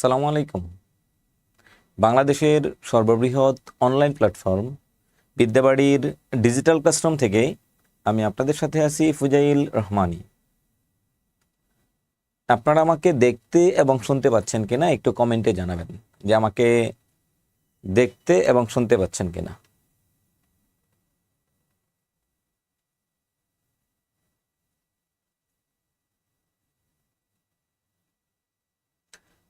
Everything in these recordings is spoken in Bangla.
সালামু আলাইকুম। বাংলাদেশের সর্ববৃহৎ অনলাইন প্ল্যাটফর্ম বিদ্যাবাড়ির ডিজিটাল ক্লাসরুম থেকে আমি আপনাদের সাথে আছি ফুজাইল রহমানি। আপনারা আমাকে দেখতে এবং শুনতে পাচ্ছেন কিনা একটু কমেন্টে জানাবেন যে আমাকে দেখতে এবং শুনতে পাচ্ছেন কিনা।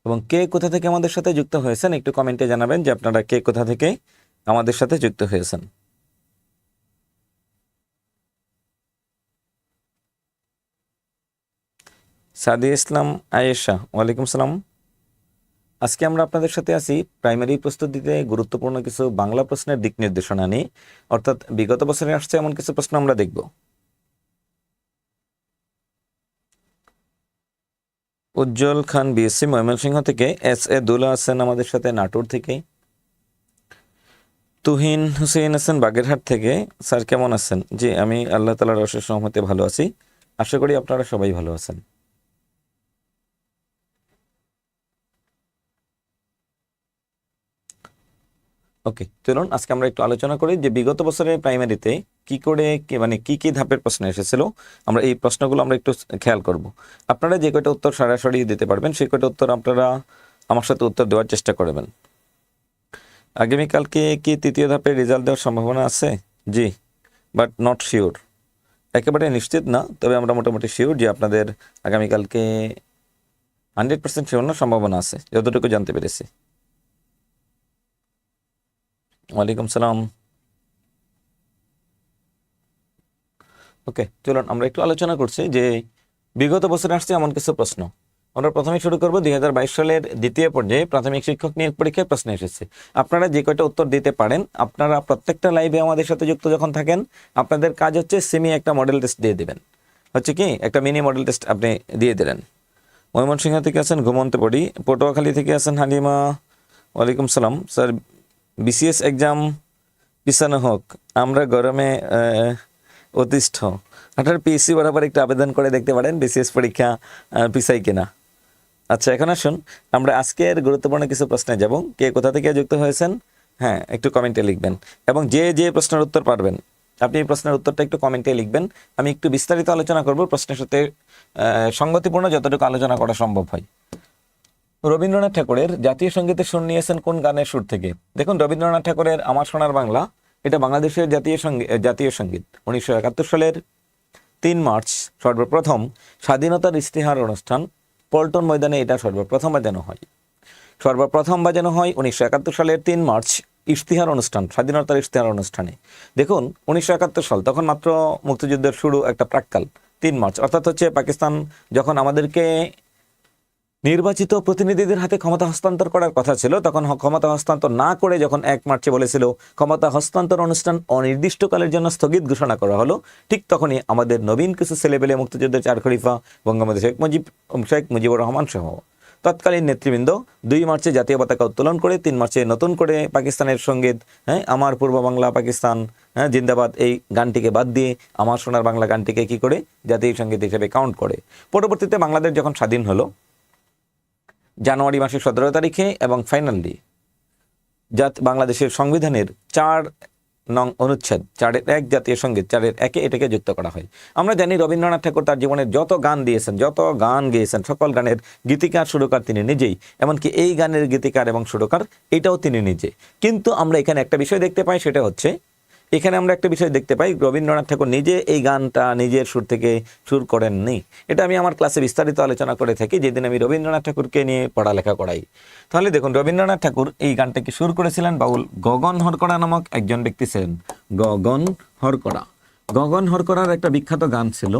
এবং কে কোথা থেকে আমাদের সাথে যুক্ত হয়েছেন একটু কমেন্টে জানাবেন যে আপনারা কে কোথা থেকে আমাদের সাথে যুক্ত হয়েছেন। সাদি ইসলাম, আয়েশা, ওয়ালাইকুম সালাম। আজকে আমরা আপনাদের সাথে আছি প্রাইমারি প্রস্তুতিতে গুরুত্বপূর্ণ কিছু বাংলা প্রশ্নের দিক নির্দেশনা নিয়ে। অর্থাৎ বিগত বছরে আসছে এমন কিছু প্রশ্ন আমরা দেখব। উজ্জ্বল খান বিএসসি ময়মনসিংহ থেকে এস এ দুলা আছেন আমাদের সাথে নাটোর থেকে তুহিন হুসেন আছেন বাগেরহাট থেকে। স্যার কেমন আছেন? জি, আমি আল্লাহ তালার অশেষ সহমতে ভালো আছি। আশা করি আপনারা সবাই ভালো আছেন। ওকে চলুন, আজকে আমরা একটু আলোচনা করি যে বিগত বছরের প্রাইমারিতে কি করে মানে কি কি ধাপের প্রশ্ন এসেছিল। আমরা এই প্রশ্নগুলো আমরা একটু খেয়াল করব। আপনারা যে কয়টা উত্তর সরাসরি দিতে পারবেন সেই কয়টা উত্তর আপনারা আমার সাথে উত্তর দেওয়ার চেষ্টা করবেন। আগামীকালকে কি তৃতীয় ধাপের রেজাল্ট দেওয়ার সম্ভাবনা আছে? জি বাট নট শিওর একেবারে নিশ্চিত না, তবে আমরা মোটামুটি শিওর যে আপনাদের আগামীকালকে হান্ড্রেড পার্সেন্ট শিওর না সম্ভাবনা আছে, যতটুকু জানতে পেরেছি। ওয়ালাইকুম সালাম। ওকে চলুন, আমরা একটু আলোচনা করছি যে বিগত বছরে আসছে এমন কিছু প্রশ্ন। আমরা প্রথমে শুরু করব দুই হাজার বাইশ সালের দ্বিতীয় পর্যায়ে প্রাথমিক শিক্ষক নিয়োগ পরীক্ষায় প্রশ্ন এসেছে। আপনারা যে কয়টা উত্তর দিতে পারেন, আপনারা প্রত্যেকটা লাইভে আমাদের সাথে যুক্ত যখন থাকেন, আপনাদের কাজ হচ্ছে সেমি একটা মডেল টেস্ট দিয়ে দেবেন। হচ্ছে কি, একটা মিনি মডেল টেস্ট আপনি দিয়ে দিলেন। ময়মনসিংহ থেকে আছেন ঘুমন্ত পড়ি, পটুয়াখালী থেকে আছেন হালিমা। ওয়ালাইকুম সালাম। স্যার বিসিএস এক্সাম পিছানো হোক আমরা গরমে অতিষ্ঠ। আপনার পিএসসি বরাবর একটু আবেদন করে দেখতে পারেন বিসিএস পরীক্ষা পিছাই কিনা। আচ্ছা এখন আসুন আমরা আজকের গুরুত্বপূর্ণ কিছু প্রশ্নে যাব। কে কোথা থেকে যুক্ত হয়েছেন? হ্যাঁ একটু কমেন্টে লিখবেন। এবং যে যে প্রশ্নের উত্তর পারবেন আপনি এই প্রশ্নের উত্তরটা একটু কমেন্টে লিখবেন। আমি একটু বিস্তারিত আলোচনা করব প্রশ্নের সাথে আহ, সঙ্গতিপূর্ণ যতটুকু আলোচনা করা সম্ভব হয়। রবীন্দ্রনাথ ঠাকুরের জাতীয় সঙ্গীতের সুর নিয়েছেন কোন গানের সুর থেকে? দেখুন, রবীন্দ্রনাথ ঠাকুরের আমার সোনার বাংলা, এটা বাংলাদেশের জাতীয় জাতীয় সংগীত। উনিশশো একাত্তর সালের তিন মার্চ সর্বপ্রথম স্বাধীনতার ইস্তেহার অনুষ্ঠান পল্টন ময়দানে এটা সর্বপ্রথম বাজানো হয়। সর্বপ্রথম বাজানো হয় উনিশশো একাত্তর সালের তিন মার্চ ইশতেহার অনুষ্ঠান, স্বাধীনতার ইশতেহার অনুষ্ঠানে। দেখুন, উনিশশো একাত্তর সাল, তখন মাত্র মুক্তিযুদ্ধের শুরু একটা প্রাককাল, তিন মার্চ। অর্থাৎ হচ্ছে পাকিস্তান যখন আমাদেরকে নির্বাচিত প্রতিনিধিদের হাতে ক্ষমতা হস্তান্তর করার কথা ছিল, তখন ক্ষমতা হস্তান্তর না করে যখন এক মার্চে বলেছিল, ক্ষমতা হস্তান্তর অনুষ্ঠান অনির্দিষ্টকালের জন্য স্থগিত ঘোষণা করা হলো, ঠিক তখনই আমাদের নবীন কিছু ছেলেবেলে মুক্তিযুদ্ধের চার খলিফা, বঙ্গবন্ধু শেখ মুজিব, শেখ মুজিবুর রহমান সহ। তৎকালীন নেতৃবৃন্দ দুই মার্চে জাতীয় পতাকা উত্তোলন করে, তিন মার্চে নতুন করে পাকিস্তানের সংগীত হ্যাঁ আমার পূর্ব বাংলা পাকিস্তান হ্যাঁ জিন্দাবাদ এই গানটিকে বাদ দিয়ে আমার সোনার বাংলা গানটিকে কি করে জাতীয় সংগীত হিসেবে কাউন্ট করে। পরবর্তীতে বাংলাদেশ যখন স্বাধীন হলো জানুয়ারি মাসের সতেরো তারিখে এবং ফাইনালি জাত বাংলাদেশের সংবিধানের চার নং অনুচ্ছেদ, চারের এক জাতীয় সংগীত চারের একে এটাকে যুক্ত করা হয়। আমরা জানি রবীন্দ্রনাথ ঠাকুর তার জীবনের যত গান দিয়েছেন, যত গান গেয়েছেন, সকল গানের গীতিকার, সুরকার তিনি নিজেই, এমনকি এই গানের গীতিকার এবং সুরকার এটাও তিনি নিজে। কিন্তু আমরা এখানে একটা বিষয় দেখতে পাই, সেটা হচ্ছে এখানে আমরা একটা বিষয় দেখতে পাই, রবীন্দ্রনাথ ঠাকুর নিজে এই গানটা নিজের সুর থেকে সুর করেননি। এটা আমি আমার ক্লাসে বিস্তারিত আলোচনা করে থাকি, যেদিন আমি রবীন্দ্রনাথ ঠাকুরকে নিয়ে পড়ালেখা করাই। তাহলে দেখুন, রবীন্দ্রনাথ ঠাকুর এই গানটাকে সুর করেছিলেন? বাউল গগন হরকড়া নামক একজন ব্যক্তি ছিলেন। গগন হরকড়া। গগন হরকড়ার একটা বিখ্যাত গান ছিল,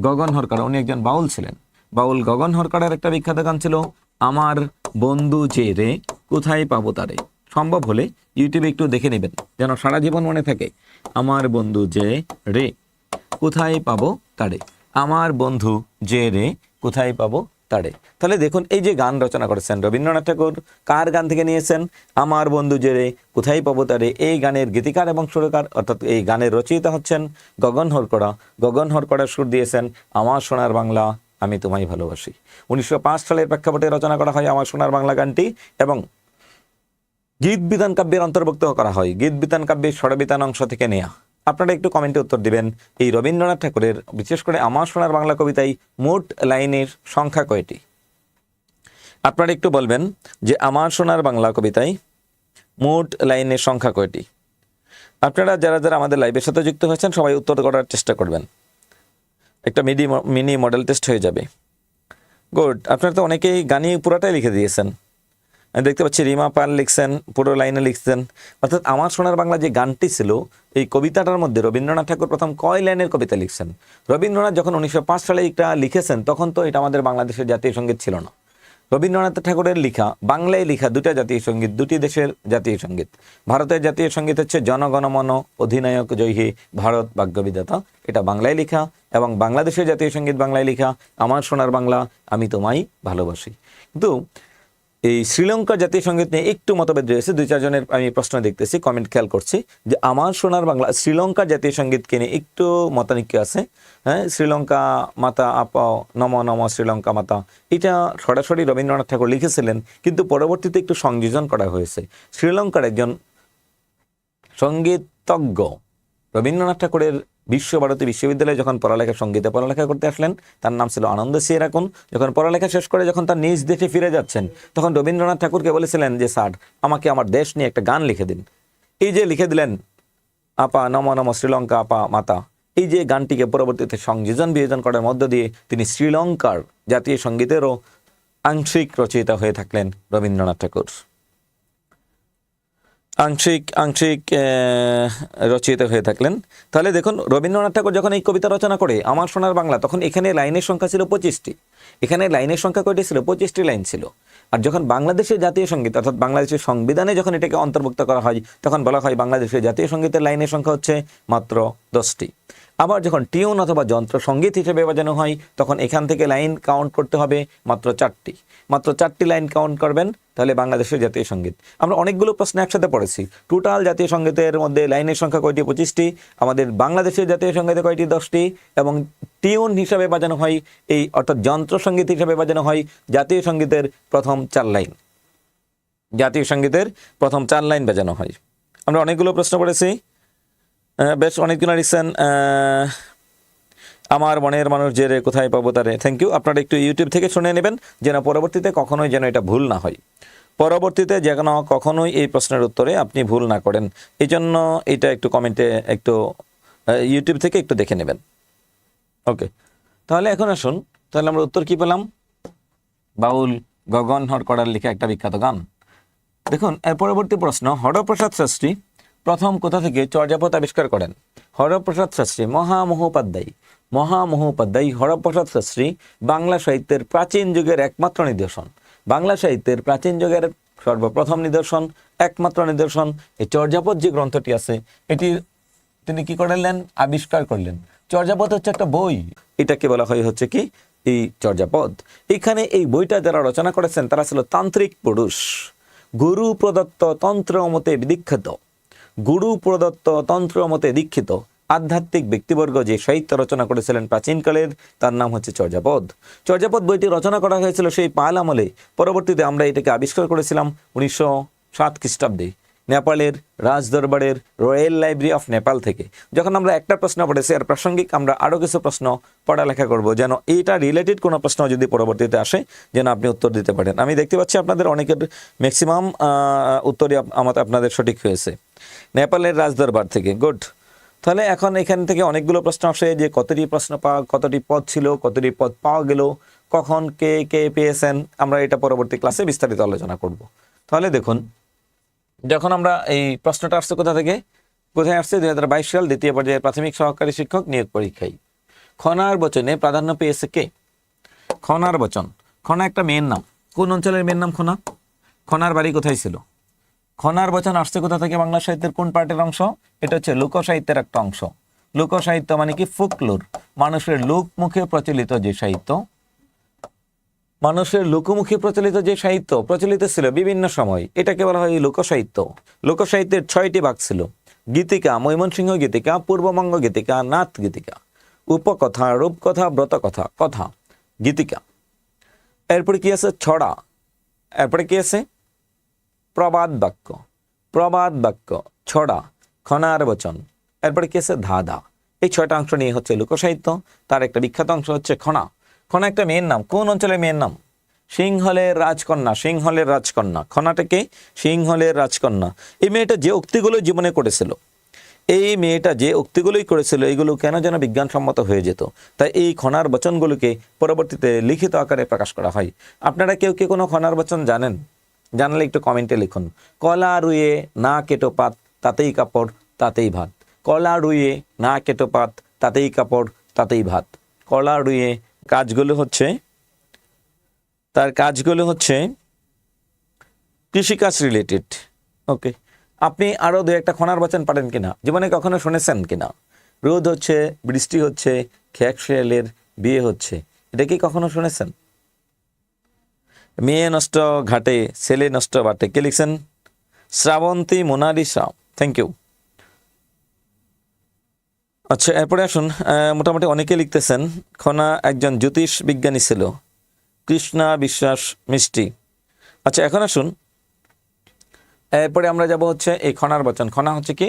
গগন হরকড়া, উনি একজন বাউল ছিলেন। বাউল গগন হরকড়ার একটা বিখ্যাত গান ছিল, আমার বন্ধু যে রে, কোথায় পাবো তারে? সম্ভব হলে ইউটিউবে একটু দেখে নেবেন। যেন সারা জীবন মনে থাকে, আমার বন্ধু যে রে, কোথায় পাবো তারে? আমার বন্ধু যে রে, কোথায় পাবো তারে? তাহলে দেখুন, এই যে গান রচনা করেছেন রবীন্দ্রনাথ ঠাকুর, কার গান থেকে নিয়েছেন? আমার বন্ধু যে রে, কোথায় পাবো তারে? এই গানের গীতিকার এবং সুরকার, অর্থাৎ এই গানের রচয়িতা হচ্ছেন গগন হরকড়া। গগন হরকড়া সুর দিয়েছেন, আমার সোনার বাংলা আমি তোমায় ভালোবাসি। উনিশশো পাঁচ সালের প্রেক্ষাপটে রচনা করা হয় আমার সোনার বাংলা গানটি এবং গীত বিধান কাব্যের অন্তর্ভুক্ত করা হয়। গীত বিধান কাব্যের স্বরবিধান অংশ থেকে নেয়া। আপনারা একটু কমেন্টে উত্তর দিবেন, এই রবীন্দ্রনাথ ঠাকুরের, বিশেষ করে আমার সোনার বাংলা কবিতায় মোট লাইনের সংখ্যা কয়টি? আপনারা একটু বলবেন যে আমার সোনার বাংলা কবিতায় মোট লাইনের সংখ্যা কয়টি? আপনারা যারা যারা আমাদের লাইভের সাথে যুক্ত হয়েছেন, সবাই উত্তর করার চেষ্টা করবেন। একটা মিডি মিনি মডেল টেস্ট হয়ে যাবে। গুড। আপনারা তো অনেকেই গানই পুরাটাই লিখে দিয়েছেন। দেখতে পাচ্ছি রিমা পাল লিখছেন, পুরো লাইনে লিখছেন। অর্থাৎ আমার সোনার বাংলা যে গানটি ছিল, এই কবিতাটার মধ্যে রবীন্দ্রনাথ ঠাকুর প্রথম কয় লাইনের কবিতা লিখছেন? রবীন্দ্রনাথ যখন উনিশশো পাঁচ সালে এটা লিখেছেন, তখন তো এটা আমাদের বাংলাদেশের জাতীয় সংগীত ছিল না। রবীন্দ্রনাথ ঠাকুরের লেখা, বাংলায় লেখা দুটা জাতীয় সংগীত, দুটি দেশের জাতীয় সংগীত। ভারতের জাতীয় সংগীত হচ্ছে জনগণমন, অধিনায়ক জয়ী ভারত ভাগ্যবিদাতা এটা বাংলায় লেখা এবং বাংলাদেশের জাতীয় সংগীত বাংলায় লেখা, আমার সোনার বাংলা আমি তোমায় ভালোবাসি। কিন্তু এই শ্রীলঙ্কার জাতীয় সংগীত নিয়ে একটু মতভেদ রয়েছে। দুই চারজনের আমি প্রশ্ন দেখতেছি কমেন্ট খেয়াল করছি যে আমার সোনার বাংলা শ্রীলঙ্কার জাতীয় সঙ্গীতকে নিয়ে একটু মতানিক্য আছে। হ্যাঁ শ্রীলঙ্কা মাতা আপ, নম নম, শ্রীলঙ্কা মাতা, এটা সরাসরি রবীন্দ্রনাথ ঠাকুর লিখেছিলেন, কিন্তু পরবর্তীতে একটু সংযোজন করা হয়েছে। শ্রীলঙ্কার একজন সঙ্গীতজ্ঞ রবীন্দ্রনাথ ঠাকুরের বিশ্বভারতী বিশ্ববিদ্যালয়ে যখন পড়ালেখা, সঙ্গীতে পড়ালেখা করতে আসলেন, তার নাম ছিল আনন্দ সিয়েরাকুন যখন পড়ালেখা শেষ করে যখন তার নিজ দেশে ফিরে যাচ্ছেন, তখন রবীন্দ্রনাথ ঠাকুরকে বলেছিলেন যে, স্যার, আমাকে আমার দেশ নিয়ে একটা গান লিখে দিন। এই যে লিখে দিলেন, আপা, নম নম শ্রীলঙ্কা, আপা, মাতা। এই যে গানটিকে পরবর্তীতে সংযোজন বিয়োজন করার মধ্য দিয়ে তিনি শ্রীলঙ্কার জাতীয় সঙ্গীতেরও আংশিক রচয়িতা হয়ে থাকলেন রবীন্দ্রনাথ ঠাকুর। আংশিক আংশিক রচিত হয়ে থাকলেন। তাহলে দেখুন, রবীন্দ্রনাথ ঠাকুর যখন এই কবিতা রচনা করে, আমার সোনার বাংলা, তখন এখানে লাইনের সংখ্যা ছিল পঁচিশটি। এখানে লাইনের সংখ্যা কয়টি ছিল? পঁচিশটি লাইন ছিল। আর যখন বাংলাদেশের জাতীয় সংগীত, অর্থাৎ বাংলাদেশের সংবিধানে যখন এটাকে অন্তর্ভুক্ত করা হয়, তখন বলা হয় বাংলাদেশের জাতীয় সঙ্গীতের লাইনের সংখ্যা হচ্ছে মাত্র দশটি। আবার যখন টিউন অথবা যন্ত্র সংগীত হিসেবে বাজানো হয়, তখন এখান থেকে লাইন কাউন্ট করতে হবে মাত্র চারটি। মাত্র চারটি লাইন কাউন্ট করবেন, তাহলে বাংলাদেশের জাতীয় সংগীত। আমরা অনেকগুলো প্রশ্ন একসাথে পড়েছি। টোটাল জাতীয় সঙ্গীতের মধ্যে লাইনের সংখ্যা কয়টি? পঁচিশটি। আমাদের বাংলাদেশের জাতীয় সঙ্গীতে কয়টি? দশটি। এবং টিউন হিসাবে বাজানো হয়, এই অর্থাৎ যন্ত্র সংগীত হিসাবে বাজানো হয়, জাতীয় সঙ্গীতের প্রথম চার লাইন। জাতীয় সঙ্গীতের প্রথম চার লাইন বাজানো হয়। আমরা অনেকগুলো প্রশ্ন পড়েছি। বেশ অনেকগুলো লিখছেন আমার মনের মানুষ যে রে, কোথায় পাবো তারে। থ্যাংক ইউ আপনারা একটু ইউটিউব থেকে শুনে নেবেন, যেন পরবর্তীতে কখনোই যেন এটা ভুল না হয়। পরবর্তীতে যেন কখনোই এই প্রশ্নের উত্তরে আপনি ভুল না করেন। এই জন্য এটা একটু কমেন্টে একটু ইউটিউব থেকে একটু দেখে নেবেন। ওকে তাহলে এখন আসুন। তাহলে আমরা উত্তর কি পেলাম? বাউল গগন হরকড়ার লেখা একটা বিখ্যাত গান। দেখুন, এর পরবর্তী প্রশ্ন, হরপ্রসাদ শাস্ত্রী প্রথম কোথা থেকে চর্যাপদ আবিষ্কার করেন? হরপ্রসাদ শাস্ত্রী, মহামহোপাধ্যায়ী। মহামহোপাধ্যায়ী হরপ্রসাদ শাস্ত্রী বাংলা সাহিত্যের প্রাচীন যুগের একমাত্র নিদর্শন। বাংলা সাহিত্যের প্রাচীন যুগের সর্বপ্রথম নিদর্শন, একমাত্র নিদর্শন, এই চর্যাপদ যে গ্রন্থটি আছে, এটি তিনি কি করলেন? আবিষ্কার করলেন। চর্যাপদ হচ্ছে একটা বই। এটাকে বলা হয় হচ্ছে কি? এই চর্যাপদ। এখানে এই বইটা যারা রচনা করেছেন, তারা ছিল তান্ত্রিক পুরুষ। গুরু প্রদত্ত তন্ত্র মতে দীক্ষিত গুরু প্রদত্ত তন্ত্র মতে দীক্ষিত। আধ্যাত্মিক ব্যক্তিবর্গ যে সাহিত্য রচনা করেছিলেন প্রাচীনকালের, তার নাম হচ্ছে চর্যাপদ। চর্যাপদ বইটি রচনা করা হয়েছিল সেই পাল আমলে। পরবর্তীতে আমরা এটাকে আবিষ্কার করেছিলাম উনিশশো সাত খ্রিস্টাব্দে। নেপালের রাজদরবারের রয়্যাল লাইব্রেরি অফ নেপাল থেকে। যখন আমরা একটা প্রশ্ন পড়েছি আর প্রাসঙ্গিক আমরা আরও কিছু প্রশ্ন পড়ালেখা করব যেন এইটা রিলেটেড কোনো প্রশ্ন যদি পরবর্তীতে আসে, যেন আপনি উত্তর দিতে পারেন। আমি দেখতে পাচ্ছি আপনাদের অনেকের ম্যাক্সিমাম উত্তরই আমাদের আপনাদের সঠিক হয়েছে। নেপালের রাজদরবার থেকে গুড তাহলে এখন এখান থেকে অনেকগুলো প্রশ্ন আসে যে কতটি প্রশ্ন পাওয়া, কতটি পদ ছিল, কতটি পদ পাওয়া গেল, কখন কে কে পেয়েছেন, আমরা এটা পরবর্তী ক্লাসে বিস্তারিত আলোচনা করব। তাহলে দেখুন যখন আমরা এই প্রশ্নটা আসছে কোথা থেকে? কোথায় আসছে? দুই হাজার বাইশ সাল দ্বিতীয় পর্যায়ের প্রাথমিক সহকারী শিক্ষক নিয়োগ পরীক্ষায়। খনার বচনে প্রাধান্য পেয়েছে কে? খনার বচন। খনা একটা মেয়ের নাম। কোন অঞ্চলের মেয়ের নাম খনা? খনার বাড়ি কোথায় ছিল? খনার বচন আসছে কোথা থেকে? বাংলা সাহিত্যের কোন পার্টের অংশ? এটা হচ্ছে লোক সাহিত্যের একটা অংশ। লোক সাহিত্য মানে কি? ফোকলোর। মানুষের লোক মুখে প্রচলিত যে সাহিত্য মানুষের লোকমুখে প্রচলিত যে সাহিত্য প্রচলিত ছিল বিভিন্ন সময়, এটাকে বলা হয় লোকসাহিত্য। লোকসাহিত্যের ছয়টি ভাগ ছিল। গীতিকা, ময়মনসিংহ গীতিকা, পূর্ববঙ্গ গীতিকা, নাথ গীতিকা। উপকথা, রূপকথা, ব্রতকথা, কথা, গীতিকা। এরপরে কি আছে? ছড়া। এরপরে কি আছে? প্রবাদ বাক্য। প্রবাদ বাক্য, ছড়া, খনার বচন। এরপরে কি আছে? ধাঁধা। এই ছয়টা অংশ নিয়ে হচ্ছে লোকসাহিত্য। তার একটা বিখ্যাত অংশ হচ্ছে খনা। খনা একটা মেয়ের নাম, কোন অঞ্চলের মেয়ের নাম? সিংহলের রাজকন্যা সিংহলের রাজকন্যা। খনাটাকে সিংহলের রাজকন্যা। এই মেয়েটা যে উক্তিগুলো জীবনে করেছিল, এই মেয়েটা যে উক্তিগুলোই করেছিল, এইগুলো কেন যেন বিজ্ঞানসম্মত হয়ে যেত? তাই এই খনার বচনগুলোকে পরবর্তীতে লিখিত আকারে প্রকাশ করা হয়। আপনারা কেউ কি কোনো খনার বচন জানেন? জানলে একটু কমেন্টে লিখুন। কলা রুয়ে না কেটো পাত, তাতেই কাপড়, তাতেই ভাত। কলা রুয়ে না কেটো পাত, তাতেই কাপড়, তাতেই ভাত। কলা রুয়ে কাজগুলো হচ্ছে, তার কাজগুলো হচ্ছে কৃষিকাজ রিলেটেড ওকে আপনি আরও দু একটা খনার বচন পারেন কিনা? জীবনে কখনো শুনেছেন কিনা? রোদ হচ্ছে, বৃষ্টি হচ্ছে, খেক শেয়ালের বিয়ে হচ্ছে, এটা কি কখনো শুনেছেন? মেয়ে নষ্ট ঘাটে, ছেলে নষ্ট বাটে, কে লিখছেন? শ্রাবন্তী মোনালিসা থ্যাংক ইউ আচ্ছা এরপরে আসুন মোটামুটি অনেকে লিখতেছেন, খনা একজন জ্যোতিষ বিজ্ঞানী ছিল, কৃষ্ণা বিশ্বাস মিষ্টি। আচ্ছা এখন আসুন, এরপরে আমরা যাব হচ্ছে এই খনার বচন। খনা হচ্ছে কি?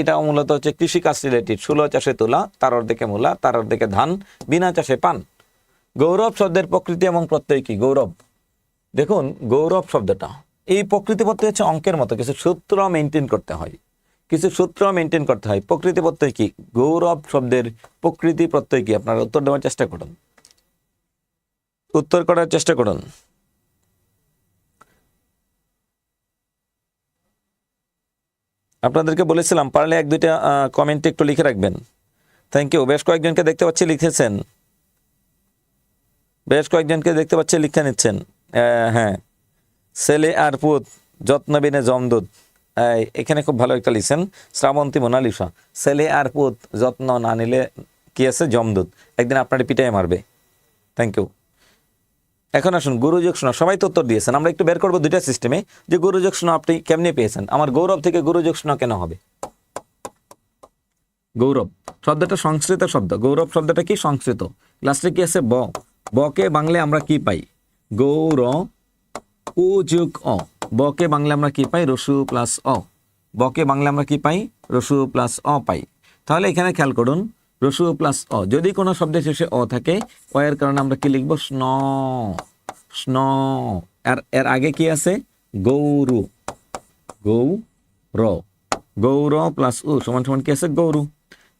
এটা মূলত হচ্ছে কৃষিকাজ রিলেটেড ষোলো চাষে তোলা, তার অর্ধেকে মূলা, তার অর্ধেকে ধান, বিনা চাষে পান। গৌরব শব্দের প্রকৃতি এবং প্রত্যয় কি? গৌরব। দেখুন, গৌরব শব্দটা, এই প্রকৃতি প্রত্যয় হচ্ছে অঙ্কের মতো, কিছু সূত্র মেনটেন করতে হয়। কিছু সূত্র মেনটেন করতে হয়। প্রকৃতি প্রত্যয় কি? গৌরব শব্দের প্রকৃতি প্রত্যয় কি? আপনারা উত্তর দেওয়ার চেষ্টা করুন। উত্তর করার চেষ্টা করুন। আপনাদেরকে বলেছিলাম, পারলে এক দুইটা কমেন্টে একটু লিখে রাখবেন। থ্যাংক ইউ বেশ কয়েকজনকে দেখতে পাচ্ছি লিখেছেন। বেশ কয়েকজনকে দেখতে পাচ্ছি লিখে নিচ্ছেন। হ্যাঁ। ছেলে আর পুত যত্ন বিনে জমদুত। এখানে খুব ভালো একটা লিখছেন, শ্রাবন্তী মোনালিসা, ছেলে আর পুত, যত্ন না নিলে কি আছে? জমদুত একদিন আপনার পিটাই মারবে। থ্যাংক ইউ এখন আসুন গুরুযোগ শোনা, সবাই তো উত্তর দিয়েছেন, আমরা একটু বের করব দুইটা সিস্টেমে যে গুরুযোগ শোনা আপনি কেমনে পেয়েছেন? আমার গৌরব থেকে গুরুযোগ শোনা কেন হবে? গৌরব, শব্দটা সংস্কৃত শব্দ। গৌরব শব্দটা কি? সংস্কৃত। লাস্টে কি আছে? ব। বকে বাংলায় আমরা কি পাই? গৌর উ যুগ অ। বকে বাংলা আমরা কি পাই? রসু প্লাস অ। বকে বাংলা আমরা কি পাই? রসু প্লাস অ পাই। তাহলে এখানে খেয়াল করুন, রসু প্লাস অ। যদি কোনো শব্দের শেষে অ থাকে, অ এর কারণে আমরা কি লিখব? স্ন। স্ন। আর এর আগে কি আছে? গৌরু। গৌ র গৌর প্লাস উ সমান সমান কি আছে? গৌরু।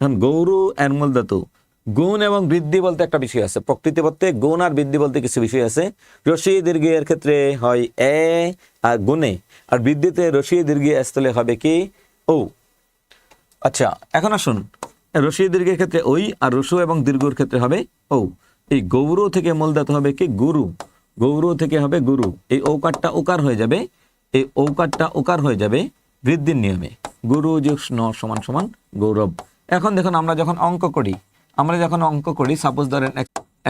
এখন গৌরু এর মূল ধাতু গুণ এবং বৃদ্ধি বলতে একটা বিষয় আছে। প্রকৃতি বলতে গুণ আর বৃদ্ধি বলতে কিছু বিষয় আছে। রসি দীর্ঘি এর ক্ষেত্রে হয় এ আর গুণে। আর বৃদ্ধিতে রসি দীর্ঘি স্থলে হবে কি? ও আচ্ছা এখন আসুন। রসি দীর্ঘের ক্ষেত্রে ওই আর রসু এবং দীর্ঘর ক্ষেত্রে হবে ও এই গৌর থেকে মূল ধাতু হবে কি? গুরু। গৌর থেকে হবে গুরু। এই ঔকারটা ওকার হয়ে যাবে। এই ঔকারটা ওকার হয়ে যাবে বৃদ্ধির নিয়মে। গুরু যোগ সমান সমান গৌরব। এখন দেখুন আমরা যখন অঙ্ক করি আমরা যখন অঙ্ক করি সাপোজ ধরেন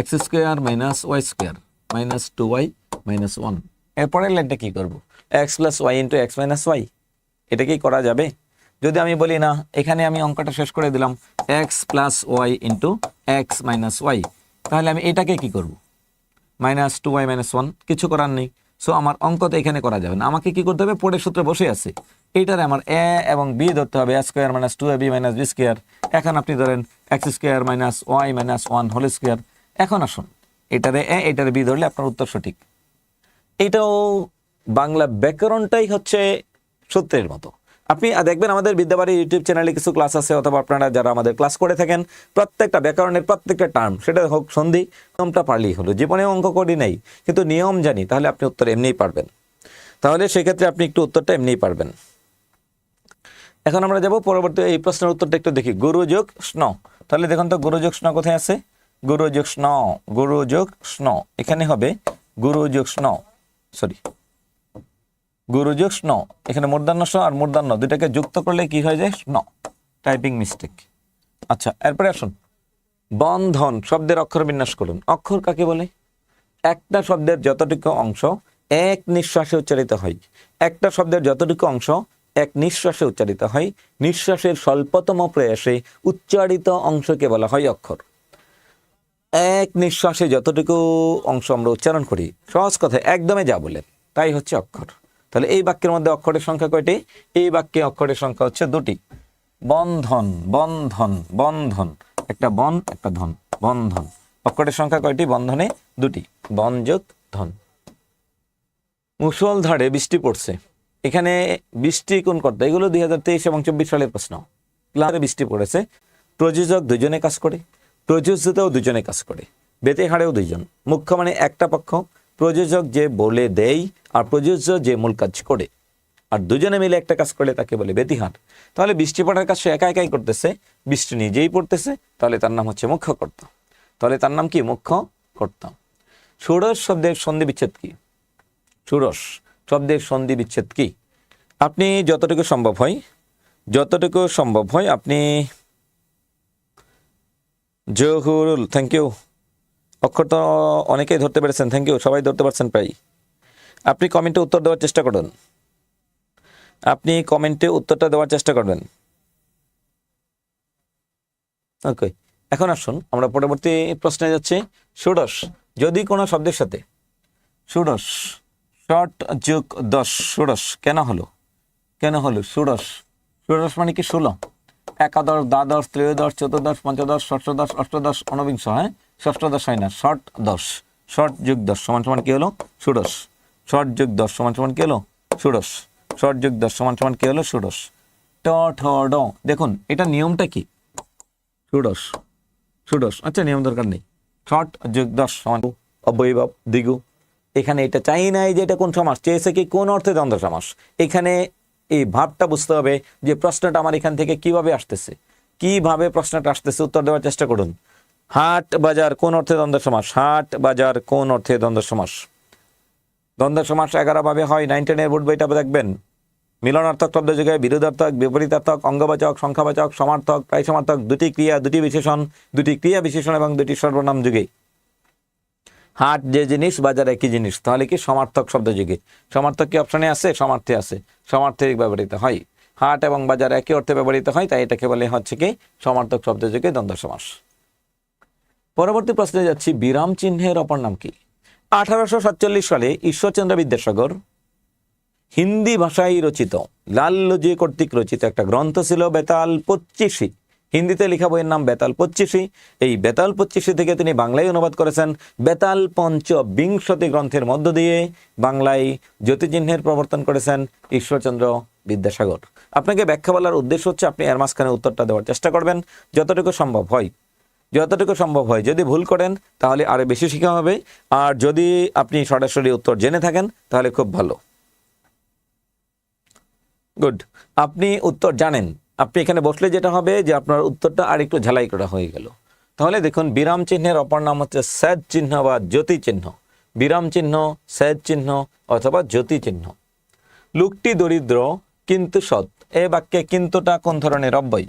x square minus y square minus two y minus one এরপরের লাইনটা কি করব? X plus y into x minus y এটা কি করা যাবে? যদি আমি বলি, না, এখানে আমি অঙ্কটা শেষ করে দিলাম x plus y into x minus y তাহলে আমি এটাকে কি করব? Minus two y minus one কিছু করার নেই। সো আমার অঙ্ক তো এখানে করা যাবে না। আমাকে কি করতে হবে? পরের সূত্রে বসে আছে। এইটারে আমার এ এবং বি ধরতে হবে। A square minus two a, b minus b square. এখন আপনি ধরেন x square minus y minus one whole square. এখন আসুন। এটারে এ, এটারে বি ধরলে আপনার উত্তর সঠিক। এটাও বাংলা ব্যাকরণটাই হচ্ছে সূত্রের মতো। আপনি দেখবেন আমাদের বিদ্যাবাড়ি ইউটিউব চ্যানেলে কিছু ক্লাস আছে, অথবা আপনারা যারা আমাদের ক্লাস করে থাকেন, প্রত্যেকটা ব্যাকরণের প্রত্যেকটা টার্ম, সেটা হোক সন্ধি, নিয়মটা পারলেই হলো। জীবনে অঙ্ক করি নাই, কিন্তু নিয়ম জানি, তাহলে আপনি উত্তর এমনিই পারবেন। তাহলে সেক্ষেত্রে আপনি একটু উত্তরটা এমনিই পারবেন। এখন আমরা যাব পরবর্তী, এই প্রশ্নের উত্তরটা একটু দেখি। গুরু যোগ স্ন। তাহলে দেখুন তো গুরু যোগ স্ন কোথায় আছে? গুরু যোগ স্ন গুরু যোগ স্ন। এখানে হবে গুরু যোগ স্ন। সরি। গুরুযোগ স্ন। এখানে মূর্ধান্য স আর মূর্ধান্য দুটাকে যুক্ত করলে কি হয়ে যায়? স্ন। টাইপিং মিস্টেক আচ্ছা এরপরে আসুন। বন্ধন, শব্দের অক্ষর বিন্যাস করুন। অক্ষর কাকে বলে? একটা শব্দের যতটুকু অংশ এক নিঃশ্বাসে উচ্চারিত হয়। একটা শব্দের যতটুকু অংশ এক নিঃশ্বাসে উচ্চারিত হয়। নিঃশ্বাসের স্বল্পতম প্রয়াসে উচ্চারিত অংশকে বলা হয় অক্ষর। এক নিঃশ্বাসে যতটুকু অংশ আমরা উচ্চারণ করি, সহজ কথা একদমে যা বলেন, তাই হচ্ছে অক্ষর। তাহলে এই বাক্যের মধ্যে অক্ষরের সংখ্যা কয়টি? এই বাক্যে অক্ষরের সংখ্যা হচ্ছে দুটি। বন্ধন বন্ধন বন্ধন। একটা বন, একটা ধন। বন্ধন। অক্ষরের সংখ্যা কয়টি? বন্ধনে দুটি। বন যোগ ধন। মুসলধারে বৃষ্টি পড়ছে। এখানে বৃষ্টি কোন করতে? এগুলো দুই হাজার তেইশ এবং চব্বিশ সালের প্রশ্ন। ক্লাসে বৃষ্টি পড়েছে। প্রযোজক দুজনে কাজ করে। প্রযোজ্যতাও দুজনে কাজ করে। বেতে হারেও দুইজন। মুখ্য মানে একটা পক্ষ। প্রযোজক যে বলে দেয় আর প্রযোজ্য যে মূল কাজ করে। আর দুজনে মিলে একটা কাজ করলে তাকে বলে বেতিহার তাহলে বৃষ্টি পড়ার কাজ সে একা একাই করতেছে, বৃষ্টি নিজেই পড়তেছে, তাহলে তার নাম হচ্ছে মুখ্য কর্তা তাহলে তার নাম কি? মুখ্য কর্তা ষোড়শ শব্দের সন্ধি বিচ্ছেদ কি? ষোড়শ শব্দের সন্ধি বিচ্ছেদ কি? আপনি যতটুকু সম্ভব হয়, যতটুকু সম্ভব হয় আপনি জহুরুল থ্যাংক ইউ অক্ষর তো অনেকেই ধরতে পেরেছেন থ্যাংক ইউ সবাই ধরতে পারছেন প্রায় আপনি কমেন্টে উত্তর দেওয়ার চেষ্টা করুন। আপনি কমেন্টে উত্তরটা দেওয়ার চেষ্টা করবেন। ওকে এখন আসুন, আমরা পরবর্তী প্রশ্নে যাচ্ছি। ষোড়শ যদি কোনো শব্দের সাথে ষোড়শ ষট যোগ দশ ষোড়শ কেন হলো? কেন হলো? ষোড়শ ষোড়শ মানে কি ষোলো? একাদশ, দ্বাদশ, ত্রয়োদশ, চতুর্দশ, পঞ্চদশ, ষষ্ঠদশ, অষ্টদশ, ঊনবিংশ হ্যাঁ? ষষ্ঠদশ হয় না, ষট দশ। ষট যুগ দশ সমান সমান কি হলো? ষোড়শ। ষট যুগ দশ সমান সমান কি হলো? ষোড়শ। ষট যুগ দশ সমান সমান কি হলো? ষোড়শ। ট, ঠ, ড। দেখুন, এটা নিয়মটা কি? ষোড়শ। ষোড়শ। আচ্ছা নিয়ম দরকার নেই। ষট যুগ দশ সমান অব্যয়ভাব দ্বিগু। এখানে এটা চাই নাই যে এটা কোন সমাস, চেয়েছে কি কোন অর্থে দ্বন্দ্ব সমাস। এখানে এই ভাবটা বুঝতে হবে যে প্রশ্নটা আমার এখান থেকে কীভাবে আসতেছে? কীভাবে প্রশ্নটা আসতেছে? উত্তর দেওয়ার চেষ্টা করুন। হাট বাজার কোন অর্থে দ্বন্দ্ব সমাস? হাট বাজার কোন অর্থে দ্বন্দ্ব সমাস? দ্বন্দ্ব সমাস এগারো ভাবে হয়। নাইন টেনের বোর্ড বইটা দেখবেন। মিলনার্থক শব্দ যুগে বিরোধার্থক, বিপরীতার্থক, অঙ্গবাচক, সংখ্যাবাচক, সমার্থক প্রায় সমার্থক দুটি ক্রিয়া, দুটি বিশেষণ, দুটি ক্রিয়া বিশেষণ এবং দুটি সর্বনাম যুগে। হাট যে জিনিস, বাজার একই জিনিস, তাহলে কি সমার্থক শব্দ যুগে? সমার্থক কি অপশনে আছে? সমার্থে আছে। সমার্থে ব্যবহৃত হয়। হাট এবং বাজার একই অর্থে ব্যবহৃত হয়, তাই এটাকে বলে হচ্ছে কি, সমার্থক শব্দ যুগে দ্বন্দ্ব সমাস। পরবর্তী প্রশ্নে যাচ্ছি, বিরাম চিহ্নের অপর নাম কি? আঠারোশো সাতচল্লিশ সালে ঈশ্বরচন্দ্র বিদ্যাসাগর হিন্দি ভাষায় রচিত, লাল লাল্লজি কর্তৃক রচিত একটা গ্রন্থ ছিল বেতাল পঁচিশি। হিন্দিতে লেখা বইয়ের নাম বেতাল পঁচিশি। এই বেতাল পঁচিশি থেকে তিনি বাংলায় অনুবাদ করেছেন। বেতাল পঞ্চ বিংশতি গ্রন্থের মধ্য দিয়ে বাংলায় জ্যোতিচিহ্নের প্রবর্তন করেছেন ঈশ্বরচন্দ্র বিদ্যাসাগর। আপনাকে ব্যাখ্যা বলার উদ্দেশ্য হচ্ছে, আপনি এর মাঝখানে উত্তরটা দেওয়ার চেষ্টা করবেন, যতটুকু সম্ভব হয়। যতটুকু সম্ভব হয়। যদি ভুল করেন, তাহলে আরও বেশি শেখা হবে। আর যদি আপনি সরাসরি উত্তর জেনে থাকেন, তাহলে খুব ভালো। গুড আপনি উত্তর জানেন। আপনি এখানে বসলে যেটা হবে যে আপনার উত্তরটা আর একটু ঝালাই করা হয়ে গেল। তাহলে দেখুন, বিরাম চিহ্নের অপর নাম হচ্ছে স্যাদ চিহ্ন বা জ্যোতি চিহ্ন। বিরাম চিহ্ন, স্যাদ চিহ্ন অথবা জ্যোতি চিহ্ন। লোকটি দরিদ্র, কিন্তু সৎ। এ বাক্যে কিন্তুটা কোন ধরনের? অব্যয়।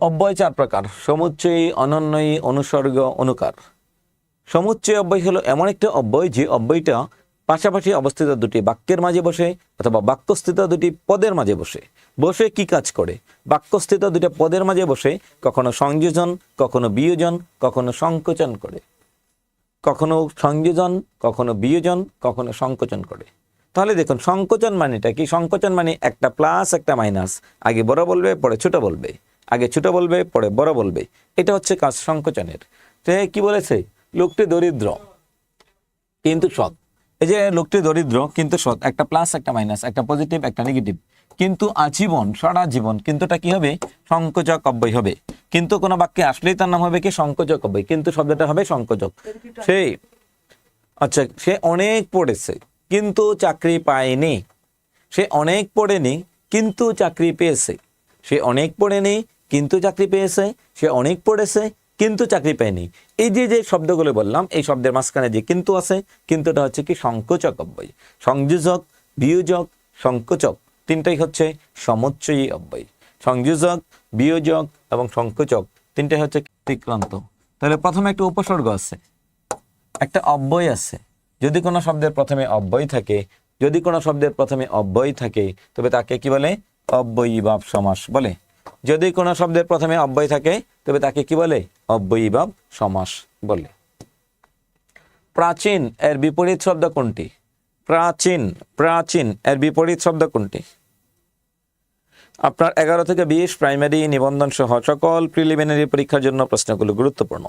অব্যয় চার প্রকার। সমুচ্চয়ী, অনন্যয়ী, অনুসর্গ, অনুকার। সমুচ্চয় অব্যয় হলো এমন একটা অব্যয় যে অব্যয়টা পাশাপাশি অবস্থিত দুটি বাক্যের মাঝে বসে অথবা বাক্যস্থিত দুটি পদের মাঝে বসে। বসে কি কাজ করে? বাক্যস্থিত দুটি পদের মাঝে বসে কখনো সংযোজন, কখনো বিয়োজন, কখনো সংকোচন করে। কখনো সংযোজন, কখনো বিয়োজন, কখনো সংকোচন করে। তাহলে দেখুন, সংকোচন মানেটা কি? সংকোচন মানে একটা প্লাস একটা মাইনাস আগে বড় বলবে, পরে ছোট বলবে। আগে ছোট বলবে, পরে বড় বলবে। এটা হচ্ছে কাজ সংকোচনের। কি বলেছে? লোকটি দরিদ্র, কিন্তু সৎ। এই যে লোকটি দরিদ্র, কিন্তু সৎ। একটা প্লাস একটা মাইনাস একটা পজিটিভ একটা নেগেটিভ কিন্তু আজীবন, সারা জীবন কিন্তুটা কি হবে? সংকোচক অব্যয় হবে। কিন্তু কোনো বাক্যে আসলেই তার নাম হবে কি? সংকোচক অব্যয়। কিন্তু শব্দটা হবে সংকোচক। সেই আচ্ছা সে অনেক পড়েছে, কিন্তু চাকরি পায়নি। সে অনেক পড়েনি, কিন্তু চাকরি পেয়েছে। সে অনেক পড়েনি কিন্তু চাকরি পেয়েছে, সে অনেক পড়েছে, কিন্তু চাকরি পায়নি। এই যে যে শব্দগুলো বললাম, এই শব্দের মাঝখানে যে কিন্তু আছে, কিন্তুটা হচ্ছে কি সংকোচক অব্যয় সংযোজক, বিয়োজক, সংকোচক, তিনটাই হচ্ছে সমুচ্চয়ী অব্যয় সংযোজক, বিয়োজক এবং সংকোচক, তিনটাই হচ্ছে তিক্রান্ত তাহলে প্রথমে একটা উপসর্গ আছে। একটা অব্যয় আছে। যদি কোনো শব্দের প্রথমে অব্যয় থাকে, যদি কোনো শব্দের প্রথমে অব্যয় থাকে, তবে তাকে কি বলে? অব্যয়ী ভাব সমাস বলে। যদি কোনো শব্দের প্রথমে অব্যয় থাকে, তবে তাকে কি বলে? অব্যয়ী ভাব সমাস বলে। প্রাচীন এর বিপরীত শব্দ কোনটি? প্রাচীন প্রাচীন এর বিপরীত শব্দ কোনটি? আপনার এগারো থেকে বিশ প্রাইমারি নিবন্ধন সহ সকল প্রিলিমিনারি পরীক্ষার জন্য প্রশ্নগুলো গুরুত্বপূর্ণ।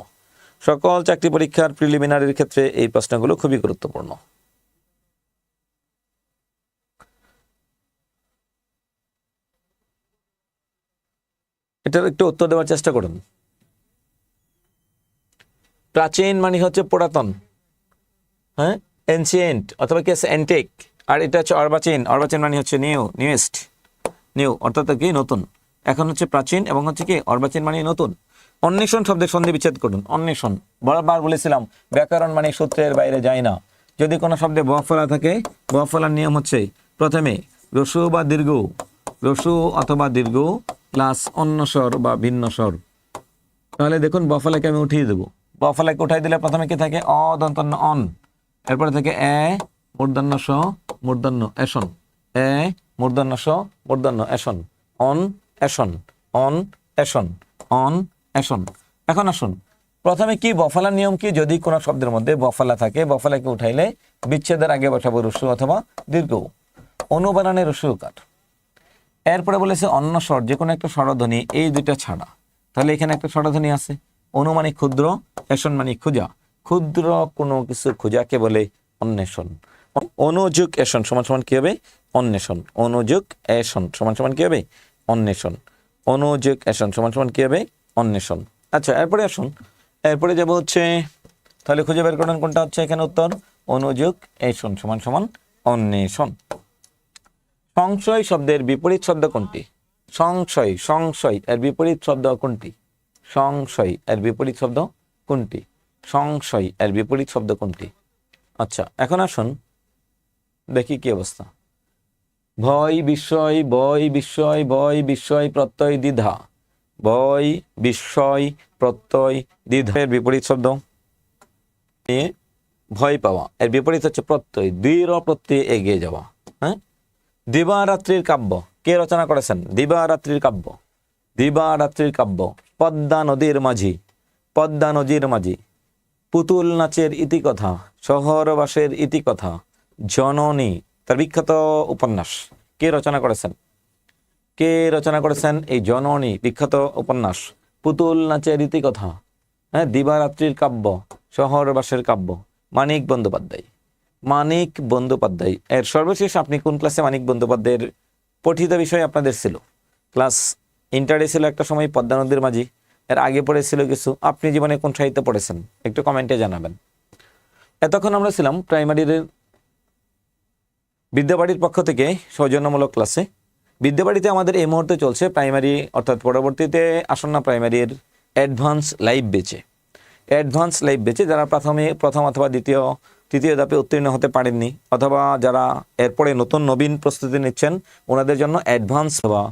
সকল চাকরি পরীক্ষার প্রিলিমিনারির ক্ষেত্রে এই প্রশ্নগুলো খুবই গুরুত্বপূর্ণ। এটার একটু উত্তর দেওয়ার চেষ্টা করুন। প্রাচীন মানে হচ্ছে পুরাতন। হ্যাঁ? এনসিয়েন্ট অথবা কি আছে? অ্যান্টিক আর এটা হচ্ছে অর্বাচীন। অর্বাচীন মানে হচ্ছে নিউ নিউয়েস্ট নিউ অর্থাৎ কি? নতুন। এখন হচ্ছে প্রাচীন এবং হচ্ছে কি? অর্বাচীন মানে নতুন। অন্বেষণ শব্দের সন্ধি বিচ্ছেদ করুন। অন্বেষণ। বারবার বলেছিলাম, ব্যাকরণ মানে সূত্রের বাইরে যায় না। যদি কোনো শব্দে বফলা থাকে বফলার নিয়ম হচ্ছে, প্রথমে, রসু বা দীর্ঘ। রসু অথবা দীর্ঘ, প্লাস অন্য স্বর বা ভিন্ন স্বর। তাহলে দেখুন, বফলাকে আমি উঠিয়ে দেবো। বফলাকে উঠাই দিলে প্রথমে কি থাকে? অ, দন্তন্য অন। এরপরে থাকে এ, মূর্ধন্য স, মূর্ধন্য এসন। এ, মূর্ধন্য স, মূর্ধন্য এসন। অন এসন। অন এসন। অন, এসন। এখন আসুন, প্রথমে কি বফলা নিয়ম কি? যদি কোনো শব্দের মধ্যে বফলা থাকে, বফলাকে উঠাইলে বিচ্ছেদের আগে বসাবো রসু অথবা দীর্ঘ। অনুবানানে রসু কাঠ। এরপরে বলেছে অন্য স্বর যে কোনো একটা স্বরধ্বনি, এই দুইটা ছাড়া। তাহলে এখানে একটা স্বরধ্বনি আছে। অনুমানিক ক্ষুদ্র এসন মানে খুঁজা ক্ষুদ্র কোনো কিছু খুঁজাকে বলে অন্বেষণ। অনুযোগ এসন সমান সমান কি হবে? অন্বেষণ। অনুযোগ এসন সমান সমান কি হবে? অন্বেষণ। অনুযোগ এসন সমান সমান কি হবে? অন্বেষণ। আচ্ছা এরপরে আসুন। এরপরে যাব হচ্ছে, তাহলে খুঁজে বের করেন কোনটা হচ্ছে এখানে উত্তর? অনুযোগ এসন সমান সমান অন্বেষণ। সংশয় শব্দের বিপরীত শব্দ কোনটি? সংশয় সংশয়, এর বিপরীত শব্দ কোনটি? সংশয়, এর বিপরীত শব্দ কোনটি? সংশয়, এর বিপরীত শব্দ কোনটি? আচ্ছা এখন আসুন দেখি কি অবস্থা। ভয়, বিস্ময়, বয় বিস্ময় বয়, বিস্ময়, প্রত্যয়, দ্বিধা। ভয় বিস্ময়, প্রত্যয়, দ্বিধা, এর বিপরীত শব্দ। নিয়ে ভয় পাওয়া, এর বিপরীত হচ্ছে প্রত্যয়, দৃঢ় প্রত্যয়ে এগিয়ে যাওয়া হ্যাঁ? দিবারাত্রির কাব্য। কে রচনা করেছেন? দিবারাত্রির কাব্য। দিবারাত্রির কাব্য। পদ্মা নদীর মাঝি। পদ্মা নদীর মাঝি। পুতুল নাচের ইতিকথা শহরবাসের ইতিকথা জননী। তার বিখ্যাত উপন্যাস। কে রচনা করেছেন? কে রচনা করেছেন এই জননী বিখ্যাত উপন্যাস? পুতুল নাচের ইতিকথা হ্যাঁ দিবারাত্রির কাব্য। শহরবাসের কাব্য। মানিক বন্দ্যোপাধ্যায়। মানিক বন্দ্যোপাধ্যায়। এর সর্বশেষ আপনি কোন ক্লাসে মানিক বন্দ্যোপাধ্যায়ের পঠিত বিষয় আপনাদের ছিল? ক্লাস ইন্টারে ছিল একটা সময় পদ্মা নদীর মাঝি। এর আগে পড়েছিল কিছু। আপনি জীবনে কোন সাহিত্য পড়েছেন? একটু কমেন্টে জানাবেন। এতক্ষণ আমরা ছিলাম প্রাইমারির বিদ্যাবাড়ির পক্ষ থেকে সৌজন্যমূলক ক্লাসে বিদ্যাবাড়িতে আমাদের এই মুহূর্তে চলছে প্রাইমারি অর্থাৎ পরবর্তীতে আসন্ন প্রাইমারির অ্যাডভান্স লাইভ বেচে অ্যাডভান্স লাইভ বেচে যারা প্রথমে, প্রথম অথবা দ্বিতীয় তৃতীয় ধাপে উত্তীর্ণ হতে পারেননি, অথবা যারা এরপরে নতুন নবীন প্রস্তুতি নিচ্ছেন, ওনাদের জন্য অ্যাডভান্স বা